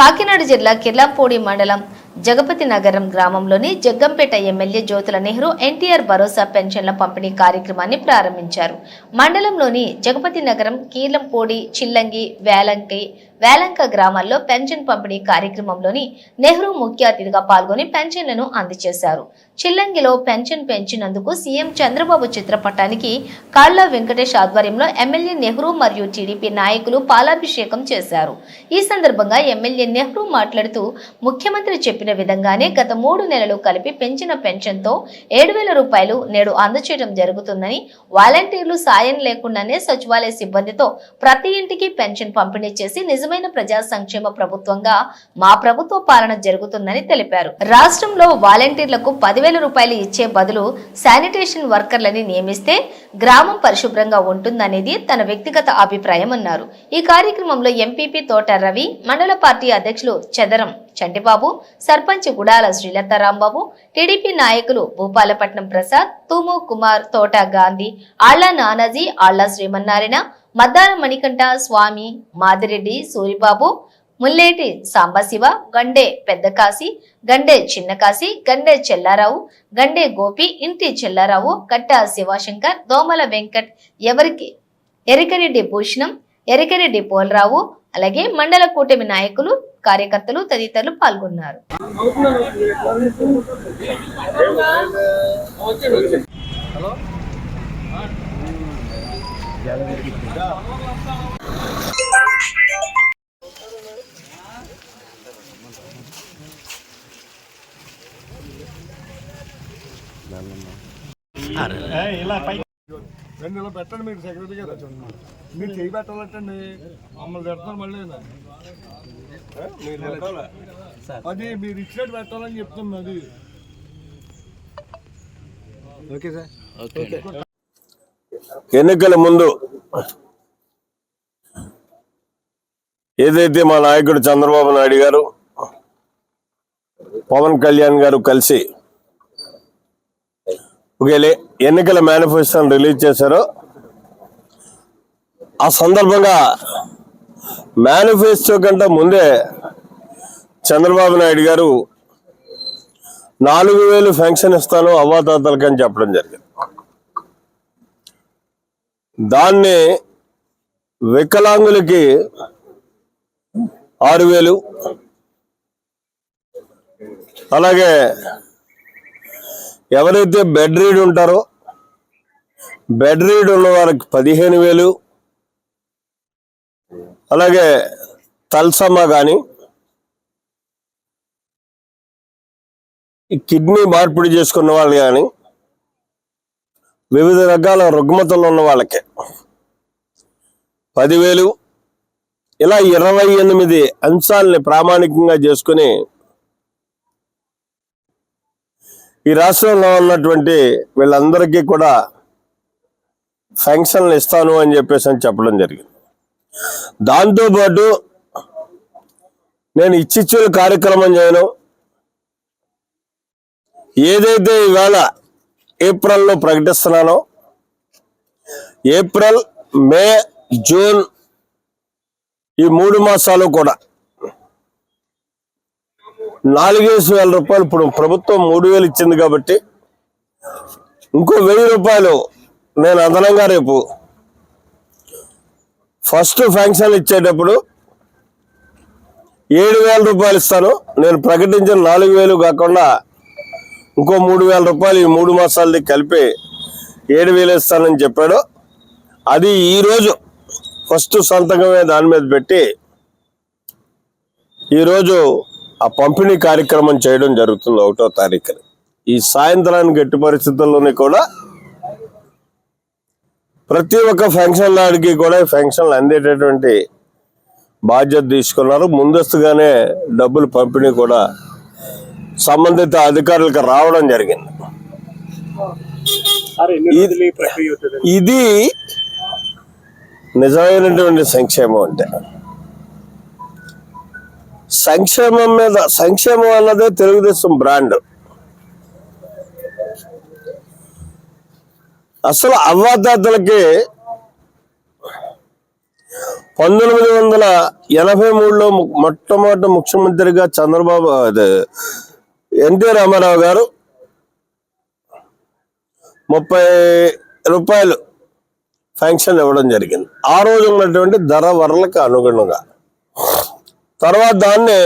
కాకినాడ జిల్లా కిర్లాపూడి మండలం జగపతి నగరం గ్రామంలోని జగ్గంపేట ఎమ్మెల్యే జ్యోతుల నెహ్రూ ఎన్టీఆర్ భరోసా పెన్షన్ల పంపిణీ కార్యక్రమాన్ని ప్రారంభించారు. మండలంలోని జగపతి నగరం కీలంపూడి చిల్లంగి వేలంకి వేలంక గ్రామాల్లో పెన్షన్ పంపిణీ కార్యక్రమంలోని నెహ్రూ ముఖ్య అతిథిగా పాల్గొని పెన్షన్లను అందజేశారు. చిల్లంగిలో పెన్షన్ పెంచినందుకు సీఎం చంద్రబాబు చిత్రపటానికి కాళ్ళ వెంకటేష్ ఆధ్వర్యంలో ఎమ్మెల్యే నెహ్రూ మరియు టీడీపీ నాయకులు పాలాభిషేకం చేశారు. ఈ సందర్భంగా ఎమ్మెల్యే నెహ్రూ మాట్లాడుతూ ముఖ్యమంత్రి చెప్పిన విధంగానే గత మూడు నెలలు కలిపి పెంచిన పెన్షన్తో ఏడు వేల రూపాయలు నేడు అందచేయడం జరుగుతుందని వాలంటీర్లు సాయం లేకుండానే సచివాలయ సిబ్బందితో ప్రతి ఇంటికి పెన్షన్ పంపిణీ చేసి నిజం నిజమైన ప్రజా సంక్షేమ ప్రభుత్వంగా మా ప్రభుత్వ పాలన జరుగుతుందని తెలిపారు. రాష్ట్రంలో వాలంటీర్లకు పదివేల రూపాయలు ఇచ్చే బదులు శానిటేషన్ వర్కర్లని నియమిస్తే గ్రామం పరిశుభ్రంగా ఉంటుందనేది తన వ్యక్తిగత అభిప్రాయం అన్నారు. ఈ కార్యక్రమంలో ఎంపీపీ తోట రవి మండల పార్టీ అధ్యక్షులు చదరం చంటిబాబు సర్పంచ్ గుడాల శ్రీలత రాంబాబు టీడీపీ నాయకులు భూపాలపట్నం ప్రసాద్ తూము కుమార్ తోట గాంధీ ఆళ్ళ నానాజీ ఆళ్ళ శ్రీమన్నారాయణ మద్దాల మణికంఠ స్వామి మాదిరెడ్డి సూరిబాబు ముల్లేటి సాంబశివ గండే పెద్దకాశి గండే చిన్నకాశి గండే చెల్లారావు గండే గోపి ఇంటి చెల్లారావు కట్ట శివశంకర్ దోమల వెంకట్ ఎవరికి? ఎరికరెడ్డి భూషణం ఎరికరెడ్డి పోలరావు అలాగే మండల కూటమి నాయకులు కార్యకర్తలు తదితరులు పాల్గొన్నారు. రెండు ఇలా పెట్టండి మీరు సెక్రటరీ గారు మీరు చేయి పెట్టాలంటండి మమ్మల్ని పెడతారు మళ్ళీ మీరు అది మీరు ఇచ్చినట్టు పెట్టాలని చెప్తుంది అది ఓకే. సార్ ఎన్నికల ముందు ఏదైతే మా నాయకుడు చంద్రబాబు నాయుడు గారు పవన్ కళ్యాణ్ గారు కలిసి ఒకవేళ ఎన్నికల మేనిఫెస్టోని రిలీజ్ చేశారో ఆ సందర్భంగా మేనిఫెస్టో కంటే ముందే చంద్రబాబు నాయుడు గారు నాలుగు వేలు ఫెన్షన్ ఇస్తాను అవ్వాతాతలకని చెప్పడం జరిగింది. దాన్ని వికలాంగులకి ఆరు వేలు. అలాగే ఎవరైతే బెడ్ రీడ్ ఉంటారో బెడ్ రీడ్ ఉన్న వారికి పదిహేను వేలు. అలాగే తల్సమ్మ కానీ కిడ్నీ మార్పిడి చేసుకున్న వాళ్ళు కానీ వివిధ రకాల రుగ్మతలు ఉన్న వాళ్ళకి. పదివేలు ఇలా ఇరవై ఎనిమిది అంశాలని ప్రామాణికంగా చేసుకుని ఈ రాష్ట్రంలో ఉన్నటువంటి వీళ్ళందరికీ కూడా ఫంక్షన్లు ఇస్తాను అని చెప్పేసి అని చెప్పడం జరిగింది. దాంతోపాటు నేను ఇచ్చిచ్చుల కార్యక్రమం చేయను. ఏదైతే ఈవేళ ఏప్రిల్లో ప్రకటిస్తున్నాను. ఏప్రిల్ మే జూన్ ఈ మూడు మాసాలు కూడా. నాలుగేసి వేల రూపాయలు ఇప్పుడు ప్రభుత్వం మూడు వేలు ఇచ్చింది కాబట్టి ఇంకో వెయ్యి రూపాయలు నేను అదనంగా రేపు ఫస్ట్ ఫంక్షన్ ఇచ్చేటప్పుడు ఏడు వేల రూపాయలు ఇస్తాను. నేను ప్రకటించిన నాలుగు వేలు కాకుండా ఇంకో మూడు వేల రూపాయలు ఈ మూడు మాసాలది కలిపి ఏడు వేలు ఇస్తానని చెప్పాడు. అది ఈరోజు ఫస్ట్ సంతకమే దాని మీద పెట్టి ఈరోజు ఆ పంపిణీ కార్యక్రమం చేయడం జరుగుతుంది ఒకటో తారీఖున. ఈ సాయంత్రానికి ఎట్టి పరిస్థితుల్లోనే కూడా ప్రతి ఒక్క ఫంక్షన్ లాడికి కూడా ఈ ఫంక్షన్లు అందేటటువంటి బాధ్యత తీసుకున్నారు. ముందస్తుగానే డబ్బులు పంపిణీ కూడా సంబంధిత అధికారులకు రావడం జరిగింది. ఇది- నిజమైనటువంటి సంక్షేమం అంటే. సంక్షేమం మీద సంక్షేమం అన్నదే తెలుగుదేశం బ్రాండ్. అసలు అవ్వాతాతలకి పంతొమ్మిది వందల ఎనభై మూడులో మొట్టమొదటి ముఖ్యమంత్రిగా చంద్రబాబు అదే ఎన్టీ రామారావు గారు ముప్పై రూపాయలు శాంక్షన్ ఇవ్వడం జరిగింది. ఆ రోజు ఉన్నటువంటి ధర వరలకు అనుగుణంగా. తర్వాత దాన్ని